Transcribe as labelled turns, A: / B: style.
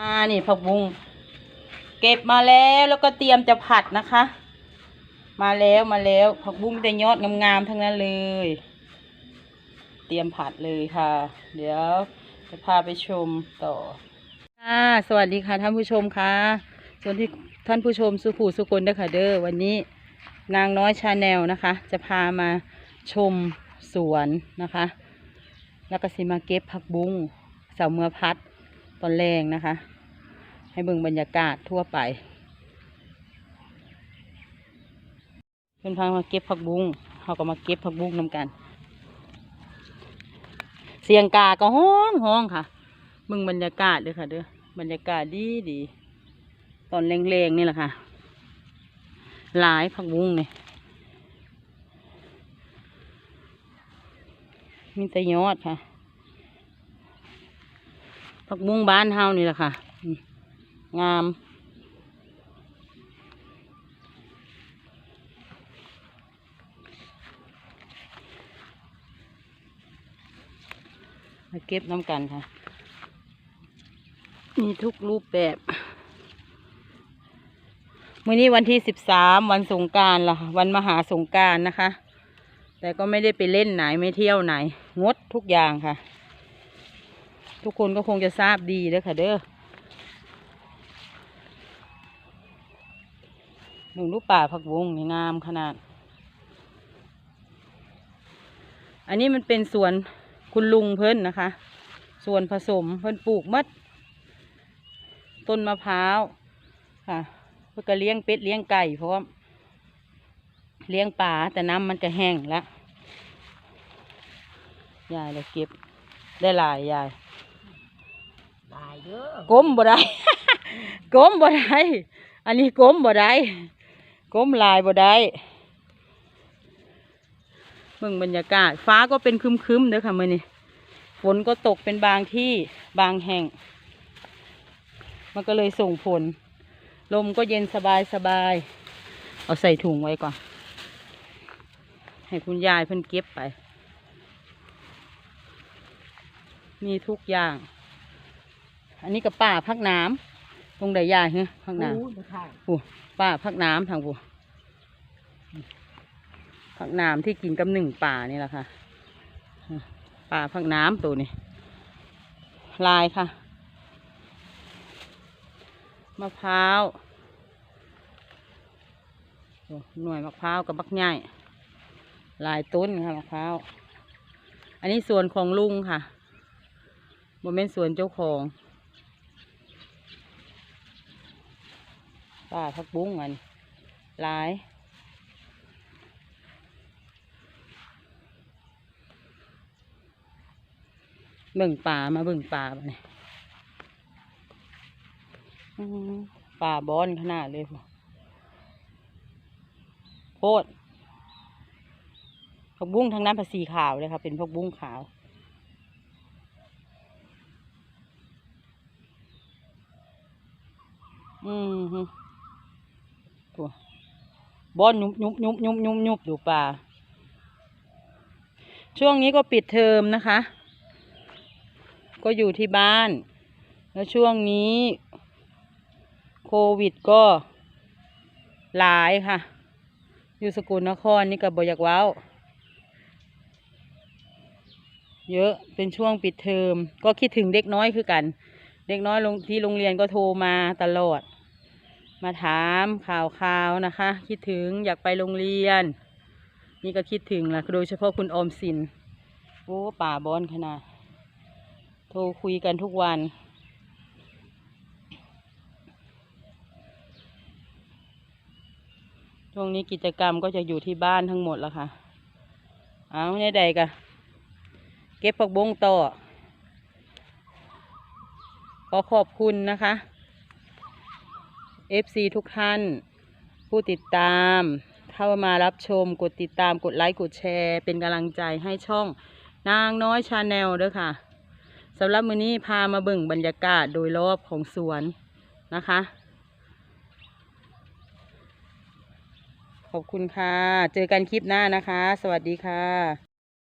A: อ่านี่ผักบุ้งเก็บมาแล้วแล้วก็เตรียมจะผัดนะคะ มาแล้วมาแล้วผักบุ้งแต่ยอดงามๆทั้งนั้นเลย เตรียมผัดเลยค่ะ เดี๋ยวจะพาไปชมต่อค่ะสวัสดีค่ะท่านผู้ชมค่ะส่วนที่ท่านผู้ชมสุขูสุคนเด้อค่ะเด้อวันนี้นางน้อยชาแนลนะคะ จะพามาชมสวนนะคะ แล้วก็สิมาเก็บผักบุ้งเสาเมือพัด ตอนแรงนะคะ ให้เบิ่งบรรยากาศทั่วไปเพื่อนพามาเก็บผักบุ้งเขาก็มาเก็บผักบุ้งนำกัน เสียงกาก็ห้องห้องค่ะเบิ่งบรรยากาศเลยค่ะเด้อบรรยากาศดีดีตอนแรงๆนี่แหละค่ะ หลายผักบุ้งเนี่ยมีแต่ยอดค่ะ ผักบุ้งบ้านเฮานี่แหละค่ะ งาม มาเก็บน้ำกันค่ะ มีทุกรูปแบบมื้อนี้วันที่สิบสามวันสงการล่ะวันมหาสงการนะคะ แต่ก็ไม่ได้ไปเล่นไหนไม่เที่ยวไหน งดทุกอย่างค่ะ ทุกคนก็คงจะทราบดีเด้อค่ะเด้อหนึ่งลูกป่าผักวงนี่งามขนาด อันนี้มันเป็นสวนคุณลุงเพิ่นนะคะส่วนผสมเพิ่นปลูกมัด ต้นมะพร้าวค่ะเพื่อก็เลี้ยงเป็ดเลี้ยงไก่พร้อมเลี้ยงปลาแต่น้ำมันจะแห้งแล้วยายเลยเก็บได้หลายยาย
B: ตายเด้อ
A: ก้มบ่ได้ก้มบ่ได้ อันนี้ก้มบ่ได้ก้มลายบ่ได้เบิ่งบรรยากาศ ฟ้าก็เป็นครึมๆเด้อค่ะมื้อนี้ฝนก็ตกเป็นบางที่บางแห่ง มันก็เลยส่งผล ลมก็เย็นสบายสบาย เอาใส่ถุงไว้ก่อน ให้คุณยายเพิ่นเก็บไป มีทุกอย่าง อันนี้กับป่าพักน้ำตรงใดยายเหรอพักน้
B: โอ้ไม่ใช่ำ
A: ปูป่าพักน้ำทางปูพักน้ำที่กินกับหนึ่งป่านี่แหละค่ะป่าพักน้ำตัวนี้ลายค่ะมะพร้าวโอ้หน่วยมะพร้าวกับบักใหญ่หลายต้นค่ะมะพร้าวอันนี้สวนของลุงค่ะโมเมนสวนเจ้าของ ป่าพักบุ้งอันหลายเบิ่งป่ามาเบิ่งป่าบ่เนี่ยป่าบอนขนาดเลยพ่อโพดผักบุ้งทางนั้นผักสีขาวเลยค่ะ เป็นผักบุ้งขาว อืม บอนยุบยุบยุบยุบยุบยุบดูป่า ช่วงนี้ก็ปิดเทอมนะคะ ก็อยู่ที่บ้าน แล้วช่วงนี้โควิดก็หลายค่ะ อยู่สกุลนครนี่กับบอยากว้าวเยอะเป็นช่วงปิดเทอม ก็คิดถึงเด็กน้อยคือกัน เด็กน้อยที่โรงเรียนก็โทรมาตลอด มาถามข่าวข่าวนะคะ คิดถึงอยากไปโรงเรียน นี่ก็คิดถึงละโดยเฉพาะคุณอมสินโอ้ป่าบอนขนาดโทรคุยกันทุกวันช่วงนี้กิจกรรมก็จะอยู่ที่บ้านทั้งหมดแล้วค่ะ เอาเนี่ยใดกะเก็บผักบงต่อขอขอบคุณนะคะ FC ทุกท่าน ผู้ติดตามเข้ามารับชมกดติดตามกดไลค์กดแชร์ เป็นกำลังใจให้ช่องนางน้อยชาแนลด้วยค่ะสำหรับมื้อนี้พามาเบิ่งบรรยากาศโดยรอบของสวนนะคะ ขอบคุณค่ะ เจอกันคลิปหน้านะคะ สวัสดีค่ะ